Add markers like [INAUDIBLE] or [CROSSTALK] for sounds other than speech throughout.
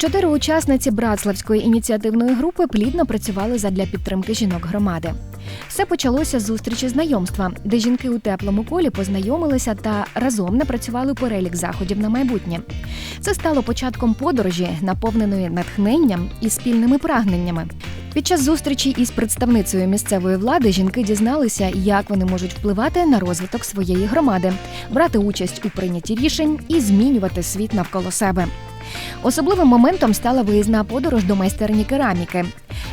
Чотири учасниці Братславської ініціативної групи плідно працювали задля підтримки жінок громади. Все почалося з зустрічі знайомства, де жінки у теплому колі познайомилися та разом напрацювали перелік заходів на майбутнє. Це стало початком подорожі, наповненої натхненням і спільними прагненнями. Під час зустрічі із представницею місцевої влади жінки дізналися, як вони можуть впливати на розвиток своєї громади, брати участь у прийнятті рішень і змінювати світ навколо себе. Особливим моментом стала виїзна подорож до майстерні кераміки.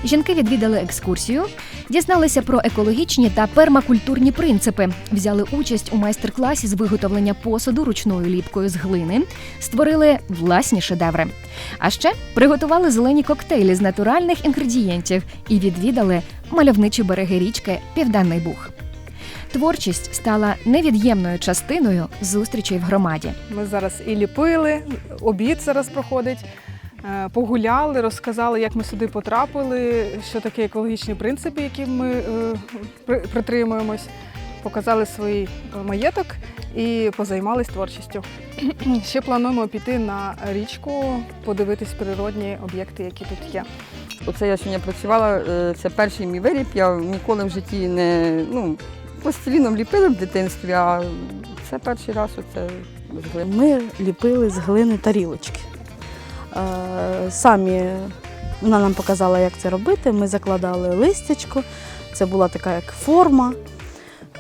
Жінки відвідали екскурсію, дізналися про екологічні та пермакультурні принципи, взяли участь у майстер-класі з виготовлення посуду ручною ліпкою з глини, створили власні шедеври. А ще приготували зелені коктейлі з натуральних інгредієнтів і відвідали мальовничі береги річки Південний Буг. Творчість стала невід'ємною частиною зустрічей в громаді. Ми зараз і ліпили, обід зараз проходить. е, Погуляли, розказали, як ми сюди потрапили, що таке екологічні принципи, які ми е, притримуємось. Показали свій маєток і позаймались творчістю. [CLEARS THROAT] Ще плануємо піти на річку, подивитись природні об'єкти, які тут є. Оце я сьогодні працювала, е, це перший мій виріб. Я ніколи в житті не ну, пластиліном ліпили в дитинстві, а це перший раз оце з глини. Ми ліпили з глини тарілочки. Е, Самі вона нам показала, як це робити. Ми закладали листячко, це була така як форма.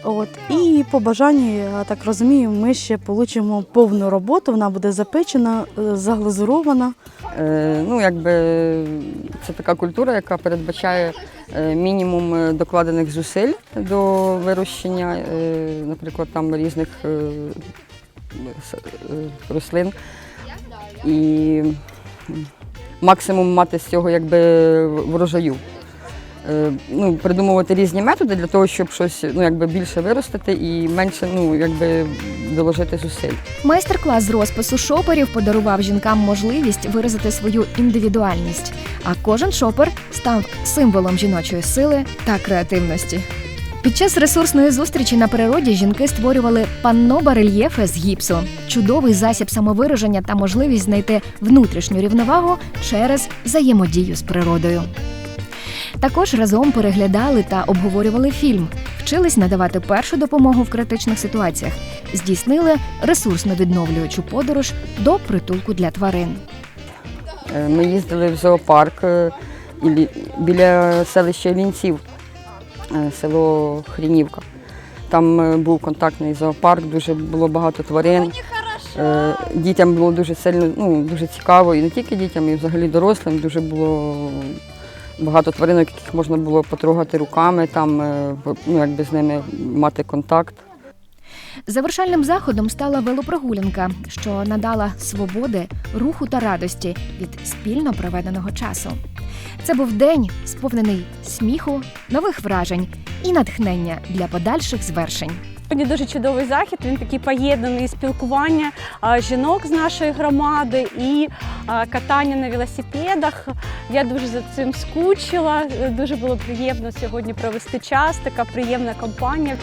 От. І по бажанню, я так розумію, ми ще отримаємо повну роботу, вона буде запечена, е, заглазурована. Е, Ну, якби це така культура, яка передбачає е, мінімум е, докладених зусиль до вирощення, е, наприклад, там різних е, рослин. І максимум мати з цього якби врожаю. Е, Ну, придумувати різні методи для того, щоб щось ну, якби більше виростити і менше ну, якби доложити зусиль. Майстер-клас з розпису шоперів подарував жінкам можливість виразити свою індивідуальність, а кожен шопер став символом жіночої сили та креативності. Під час ресурсної зустрічі на природі жінки створювали панно барельєфи з гіпсу, чудовий засіб самовираження та можливість знайти внутрішню рівновагу через взаємодію з природою. Також разом переглядали та обговорювали фільм, вчились надавати першу допомогу в критичних ситуаціях, здійснили ресурсно відновлюючу подорож до притулку для тварин. Е, Ми їздили в зоопарк е, біля селища Лінців, е, село Хрінівка. Там був контактний зоопарк, дуже було багато тварин. Дітям було дуже сильно, ну, дуже цікаво, і не тільки дітям, і взагалі дорослим. Дуже було багато тваринок, яких можна було потрогати руками, там, е, ну, якби з ними мати контакт. Завершальним заходом стала велопрогулянка, що надала свободи, руху та радості від спільно проведеного часу. Це був день, сповнений сміху, нових вражень і натхнення для подальших звершень. Сьогодні дуже чудовий захід. Він такий поєднаний спілкування жінок з нашої громади і катання на велосипедах. Я дуже за цим скучила. Дуже було приємно сьогодні провести час. Така приємна компанія.